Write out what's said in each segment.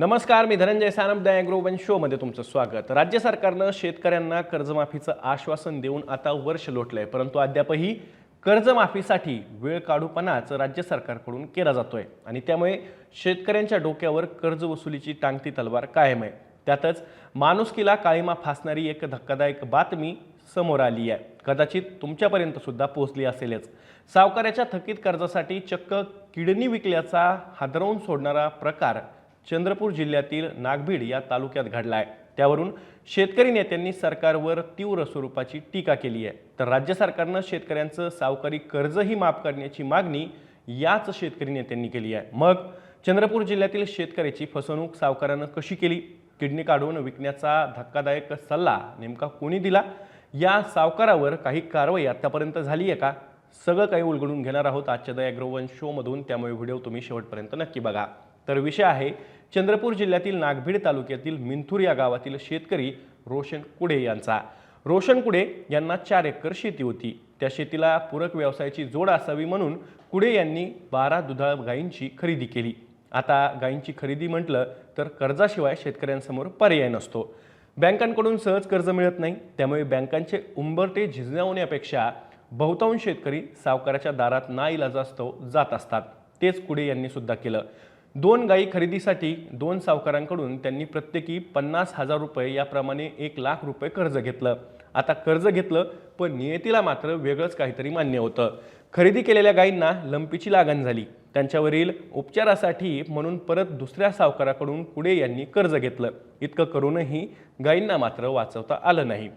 नमस्कार मी धनंजय सानप द शोमध्ये तुमचं स्वागत. राज्य सरकारनं शेतकऱ्यांना कर्जमाफीचं आश्वासन देऊन आता वर्ष लोटलंय परंतु अद्यापही कर्जमाफीसाठी वेळ काढूपणाच राज्य सरकारकडून केला जातोय. आणि त्यामुळे शेतकऱ्यांच्या डोक्यावर कर्ज वसुलीची टांगती तलवार कायम आहे. त्यातच माणुसकीला काळीमा फासणारी एक धक्कादायक बातमी समोर आली आहे. कदाचित तुमच्यापर्यंत सुद्धा पोहोचली असेलच. सावकाराच्या थकीत कर्जासाठी चक्क किडनी विकल्याचा हादरवून सोडणारा प्रकार चंद्रपूर जिल्ह्यातील नागभीड या तालुक्यात घडला आहे त्यावरून शेतकरी नेत्यांनी सरकारवर तीव्र स्वरूपाची टीका केली आहे. तर राज्य सरकारनं शेतकऱ्यांचं सावकारी कर्जही माफ करण्याची मागणी याच शेतकरी नेत्यांनी केली आहे. मग चंद्रपूर जिल्ह्यातील शेतकऱ्याची फसवणूक सावकारानं कशी केली? किडनी काढून विकण्याचा धक्कादायक सल्ला नेमका कोणी दिला? या सावकारावर काही कारवाई आतापर्यंत झाली आहे का? सगळं काही उलगडून घेणार आहोत आजच्या द ॲग्रोवन शोमधून त्यामुळे व्हिडिओ तुम्ही शेवटपर्यंत नक्की बघा. तर विषय आहे चंद्रपूर जिल्ह्यातील नागभीड तालुक्यातील मिंथूर या गावातील शेतकरी रोशन कुडे यांचा. रोशन कुडे यांना चार एकर शेती होती. त्या शेतीला पूरक व्यवसायाची जोड असावी म्हणून कुडे यांनी बारा दुधाळ गायींची खरेदी केली. आता गायींची खरेदी म्हटलं तर कर्जाशिवाय शेतकऱ्यांसमोर पर्याय नसतो. बँकांकडून सहज कर्ज मिळत नाही. त्यामुळे बँकांचे उंबरटे झिजण्यावण्यापेक्षा बहुतांश शेतकरी सावकाराच्या दारात ना इलाजास्तव जात असतात. तेच कुडे यांनी सुद्धा केलं. दोन गायी खरेदीसाठी दोन सावकारांकडून त्यांनी प्रत्येकी पन्नास हजार रुपये याप्रमाणे एक लाख रुपये कर्ज घेतलं. आता कर्ज घेतलं पण नियतीला मात्र वेगळंच काहीतरी मान्य होतं. खरेदी केलेल्या गायींना लंपीची लागण झाली. त्यांच्यावरील उपचारासाठी म्हणून परत दुसऱ्या सावकाराकडून कुडे यांनी कर्ज घेतलं. इतकं करूनही गायींना मात्र वाचवता आलं नाही.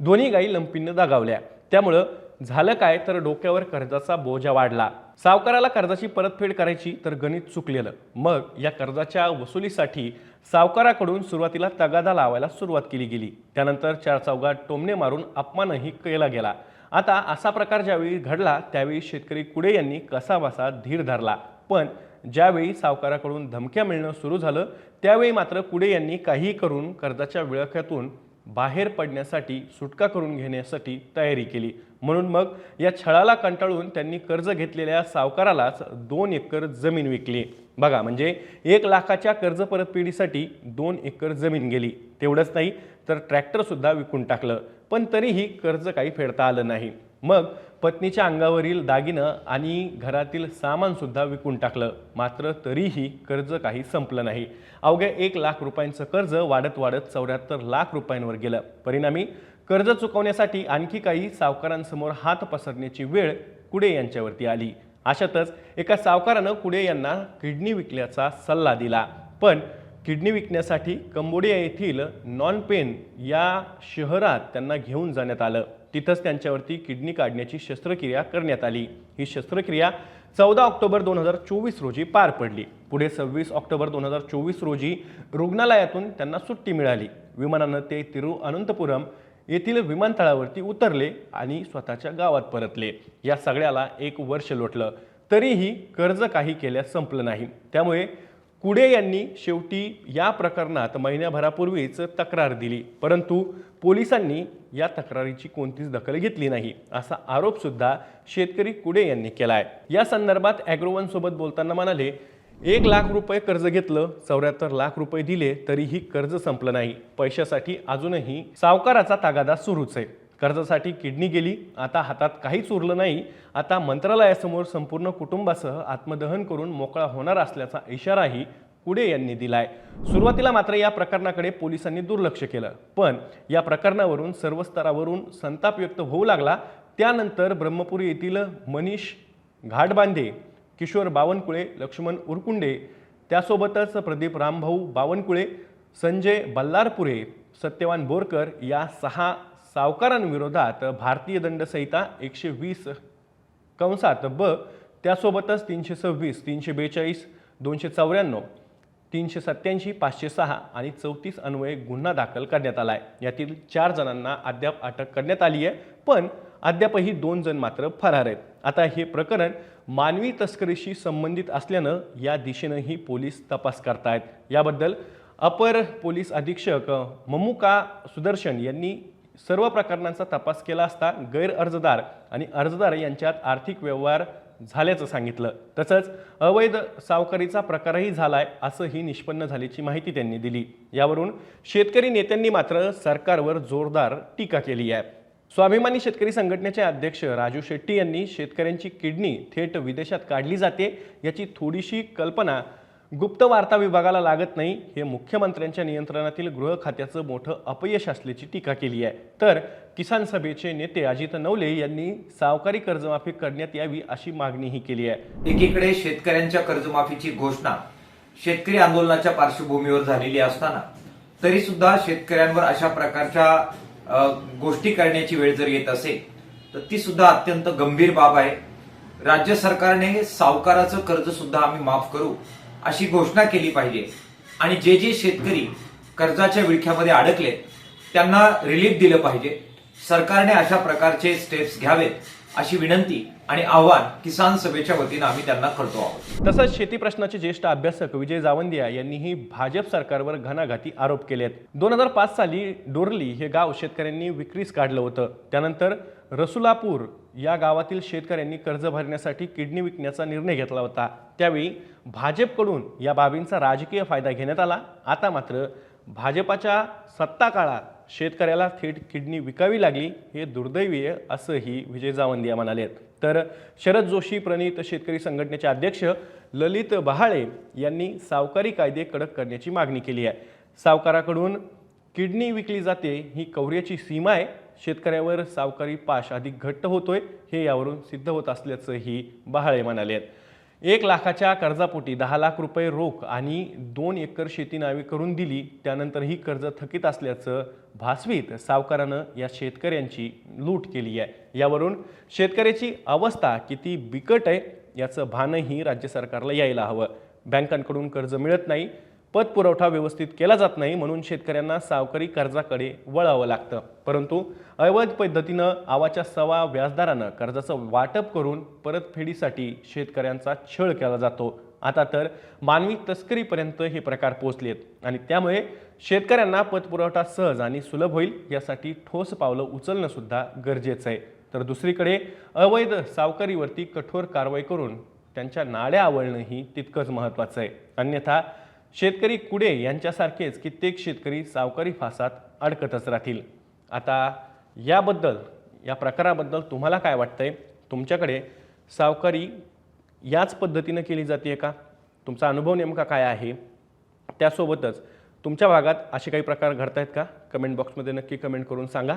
दोन्ही गायी लंपीनं दागावल्या. त्यामुळं झालं काय तर डोक्यावर कर्जाचा बोजा वाढला. सावकाराला कर्जाची परतफेड करायची तर गणित चुकलेलं. मग या कर्जाच्या वसुलीसाठी सावकाराकडून सुरुवातीला तगादा लावायला सुरुवात केली गेली. त्यानंतर चार चौघात टोमणे मारून अपमानही केला गेला. आता असा प्रकार ज्यावेळी घडला त्यावेळी शेतकरी कुडे यांनी कसाबसा धीर धरला. पण ज्यावेळी सावकाराकडून धमक्या मिळणं सुरू झालं त्यावेळी मात्र कुडे यांनी काही करून कर्जाच्या विळख्यातून बाहेर पडण्यासाठी सुटका करून घेण्यासाठी तयारी केली. म्हणून मग या छळाला कंटाळून त्यांनी कर्ज घेतलेल्या सावकारालाच दोन एकर जमीन विकली. बघा म्हणजे एक लाखाच्या कर्ज परतफेडीसाठी दोन एकर जमीन गेली. तेवढंच नाही तर ट्रॅक्टरसुद्धा विकून टाकलं. पण तरीही कर्ज काही फेडता आलं नाही. मग पत्नीच्या अंगावरील दागिनं आणि घरातील सामानसुद्धा विकून टाकलं. मात्र तरीही कर्ज काही संपलं नाही. अवघ्या एक लाख रुपयांचं कर्ज वाढत वाढत चौऱ्याहत्तर लाख रुपयांवर गेलं. परिणामी कर्ज चुकवण्यासाठी आणखी काही सावकारांसमोर हात पसरण्याची वेळ कुडे यांच्यावरती आली. अशातच एका सावकारानं कुडे यांना किडनी विकल्याचा सल्ला दिला. पण किडनी विकण्यासाठी कंबोडिया येथील नॉन पेन या शहरात त्यांना घेऊन जाण्यात आलं. तिथंच त्यांच्यावरती किडनी काढण्याची शस्त्रक्रिया करण्यात आली. ही शस्त्रक्रिया चौदा ऑक्टोबर दोन हजार चोवीस रोजी पार पडली. पुढे सव्वीस ऑक्टोबर दोन हजार चोवीस रोजी रुग्णालयातून त्यांना सुट्टी मिळाली. विमानानं ते तिरुअनंतपुरम येथील विमानतळावरती उतरले आणि स्वतःच्या गावात परतले. या सगळ्याला एक वर्ष लोटलं. तरीही कर्ज काही केल्यास संपलं नाही. त्यामुळे कुडे यांनी शेवटी या प्रकरणात महिन्याभरापूर्वीच तक्रार दिली. परंतु पोलिसांनी या तक्रारीची कोणतीच दखल घेतली नाही असा आरोप सुद्धा शेतकरी कुडे यांनी केला आहे या संदर्भात अॅग्रोवन सोबत बोलताना म्हणाले एक लाख रुपये कर्ज घेतलं चौऱ्याहत्तर लाख रुपये दिले तरीही कर्ज संपलं नाही. पैशासाठी अजूनही सावकाराचा तागादा सुरूच आहे. कर्जासाठी किडनी गेली आता हातात काहीच उरलं नाही आता मंत्रालयासमोर संपूर्ण कुटुंबासह आत्मदहन करून मोकळा होणार असल्याचा इशाराही कुडे यांनी दिलाय. सुरुवातीला मात्र या प्रकरणाकडे पोलिसांनी दुर्लक्ष केलं पण या प्रकरणावरून सर्व स्तरावरून संताप व्यक्त होऊ लागला. त्यानंतर ब्रह्मपुरी येथील मनीष घाटबांधे किशोर बावनकुळे लक्ष्मण उरकुंडे त्यासोबतच प्रदीप रामभाऊ बावनकुळे संजय बल्लारपुरे सत्यवान बोरकर या सहा सावकारांविरोधात भारतीय दंडसंहिता एकशे वीस कंसात ब त्यासोबतच तीनशे सव्वीस तीनशे बेचाळीस दोनशे चौऱ्याण्णव तीनशे सत्याऐंशी पाचशे सहा आणि चौतीस अन्वये गुन्हा दाखल करण्यात आला आहे यातील चार जणांना अद्याप अटक करण्यात आली आहे पण अद्यापही दोन जण मात्र फरार आहेत. आता हे प्रकरण मानवी तस्करीशी संबंधित असल्यानं या दिशेनंही पोलीस तपास करतायत. याबद्दल अपर पोलीस अधीक्षक ममुका सुदर्शन यांनी सर्व प्रकरणांचा तपास केला असता गैरअर्जदार आणि अर्जदार यांच्यात आर्थिक व्यवहार झाल्याचं सांगितलं. तसंच अवैध सावकारीचा प्रकारही झालाय असंही निष्पन्न झाल्याची माहिती त्यांनी दिली. यावरून शेतकरी नेत्यांनी मात्र सरकारवर जोरदार टीका केली आहे. स्वाभिमानी शेतकरी संघटनेचे अध्यक्ष राजू शेट्टी यांनी शेतकऱ्यांची किडनी थेट विदेशात काढली जाते याची थोडीशी कल्पना गुप्त वार्ता विभागाला लागत नाही हे मुख्यमंत्र्यांच्या नियंत्रणातील गृह खात्याचं मोठं अपयश असल्याची टीका केली आहे. तर किसान सभेचे नेते अजित नवले यांनी सावकारी कर्जमाफी करण्यात यावी अशी मागणीही केली आहे. एकीकडे शेतकऱ्यांच्या कर्जमाफीची घोषणा शेतकरी आंदोलनाच्या पार्श्वभूमीवर झालेली असताना तरी सुद्धा शेतकऱ्यांवर अशा प्रकारच्या गोष्टी करण्याची वेळ जर येत असेल तर ती सुद्धा अत्यंत गंभीर बाब आहे. राज्य सरकारने सावकाराचं कर्ज सुद्धा आम्ही माफ करू अशी घोषणा केली पाहिजे. आणि जे जे शेतकरी कर्जाच्या विळख्यामध्ये अडकले त्यांना रिलीफ दिलं पाहिजे. सरकारने अशा प्रकारचे स्टेप्स घ्यावेत अशी विनंती आणि आव्हान किसान सभेच्या वतीनं आम्ही त्यांना करतो आहोत. तसंच शेती प्रश्नाचे ज्येष्ठ अभ्यासक विजय जावंदिया यांनीही भाजप सरकारवर घणाघाती आरोप केले आहेत दोन हजार पाच साली डोरली हे गाव शेतकऱ्यांनी विक्रीस काढलं होतं. त्यानंतर रसुलापूर या गावातील शेतकऱ्यांनी कर्ज भरण्यासाठी किडनी विकण्याचा निर्णय घेतला होता. त्यावेळी भाजपकडून या बाबींचा राजकीय फायदा घेण्यात आला. आता मात्र भाजपाच्या सत्ता काळात शेतकऱ्याला थेट किडनी विकावी लागली हे दुर्दैवी असंही विजय जावंदिया म्हणाले तर शरद जोशी प्रणित शेतकरी संघटनेचे अध्यक्ष ललित बहाळे यांनी सावकारी कायदे कडक करण्याची मागणी केली आहे. सावकाराकडून किडनी विकली जाते ही कौर्याची सीमा आहे. शेतकऱ्यावर सावकारी पाश अधिक घट्ट होतोय हे यावरून सिद्ध होत असल्याचंही बहाळे म्हणाले. आहेत एक लाखाच्या कर्जापोटी दहा लाख रुपये रोख आणि दोन एकर शेती नावे करून दिली त्यानंतर ही कर्ज थकीत असल्याचं भासवीत सावकारानं या शेतकऱ्यांची लूट केली आहे. यावरून शेतकऱ्याची अवस्था किती बिकट आहे याचं भानही राज्य सरकारला यायला हवं. बँकांकडून कर्ज मिळत नाही पतपुरवठा व्यवस्थित केला जात नाही म्हणून शेतकऱ्यांना सावकारी कर्जाकडे वळावं लागतं. परंतु अवैध पद्धतीनं आवाच्या सवा व्याजदारानं कर्जाचं वाटप करून परतफेडीसाठी शेतकऱ्यांचा छळ केला जातो. आता तर मानवी तस्करीपर्यंत हे प्रकार पोहोचलेत आणि त्यामुळे शेतकऱ्यांना पतपुरवठा सहज आणि सुलभ होईल यासाठी ठोस पावलं उचलणं सुद्धा गरजेचं आहे. तर दुसरीकडे अवैध सावकारीवरती कठोर कारवाई करून त्यांच्या नाड्या आवळणंही तितकंच महत्त्वाचं आहे. अन्यथा शेतकरी कुडे यांच्यासारखेच कित्येक शेतकरी सावकारी फासात अडकतच राहतील. आता याबद्दल या प्रकाराबद्दल तुम्हाला काय वाटतंय? तुमच्याकडे सावकारी याच पद्धतीनं केली जाते का? तुमचा अनुभव नेमका काय आहे? त्यासोबतच तुमच्या भागात असे काही प्रकार घडत आहेत का? कमेंट बॉक्समध्ये नक्की कमेंट करून सांगा.